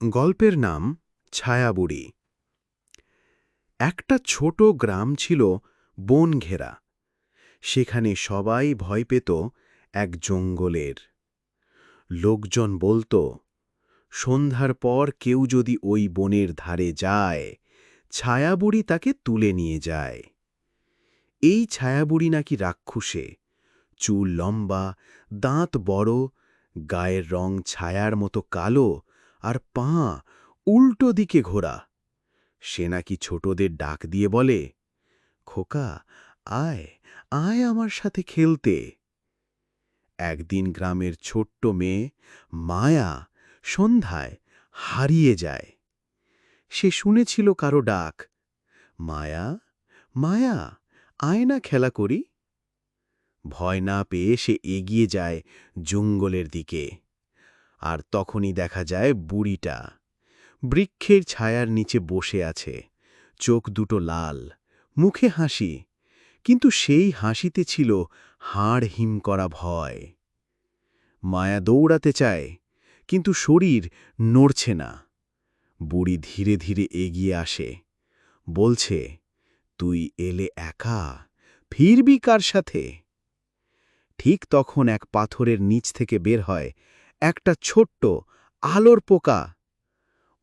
গল্পের নাম ছায়াবুড়ি। একটা ছোট গ্রাম ছিল বন ঘেরা সেখানে সবাই ভয় পেত এক জঙ্গলের। লোকজন বলতো, সন্ধ্যার পর কেউ যদি ওই বনের ধারে যায়, ছায়াবুড়ি তাকে তুলে নিয়ে যায়। এই ছায়াবুড়ি নাকি রাক্ষুসে। চুল লম্বা, দাঁত বড়, গায়ের রং ছায়ার মতো কালো আর পা উল্টো দিকে ঘোরা। সে নাকি ছোটদের ডাক দিয়ে বলে, খোকা, আয় আয় আমার সাথে খেলতে। একদিন গ্রামের ছোট্ট মেয়ে মায়া সন্ধ্যায় হারিয়ে যায়। সে শুনেছিল কারও ডাক, মায়া মায়া আয় না খেলা করি? ভয় না পেয়ে সে এগিয়ে যায় জঙ্গলের দিকে। আর তখনই দেখা যায় বুড়িটা। বৃক্ষের ছায়ার নিচে বসে আছে, চোখ দুটো লাল, মুখে হাসি, কিন্তু সেই হাসিতে ছিল হাড় হিম করা ভয়। মায়া দৌড়াতে চায়, কিন্তু শরীর নড়ছে না। বুড়ি ধীরে ধীরে এগিয়ে আসে, বলছে, তুই এলে একা, ফিরবি কার সাথে? ঠিক তখন এক পাথরের নিচ থেকে বের হয় একটা ছোট্ট আলোর পোকা।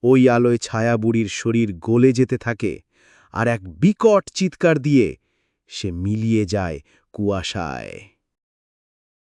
ওই আলোয় ছায়া বুড়ির শরীর গলে যেতে থাকে আর এক বিকট চিৎকার দিয়ে সে মিলিয়ে যায় কুয়াশায়।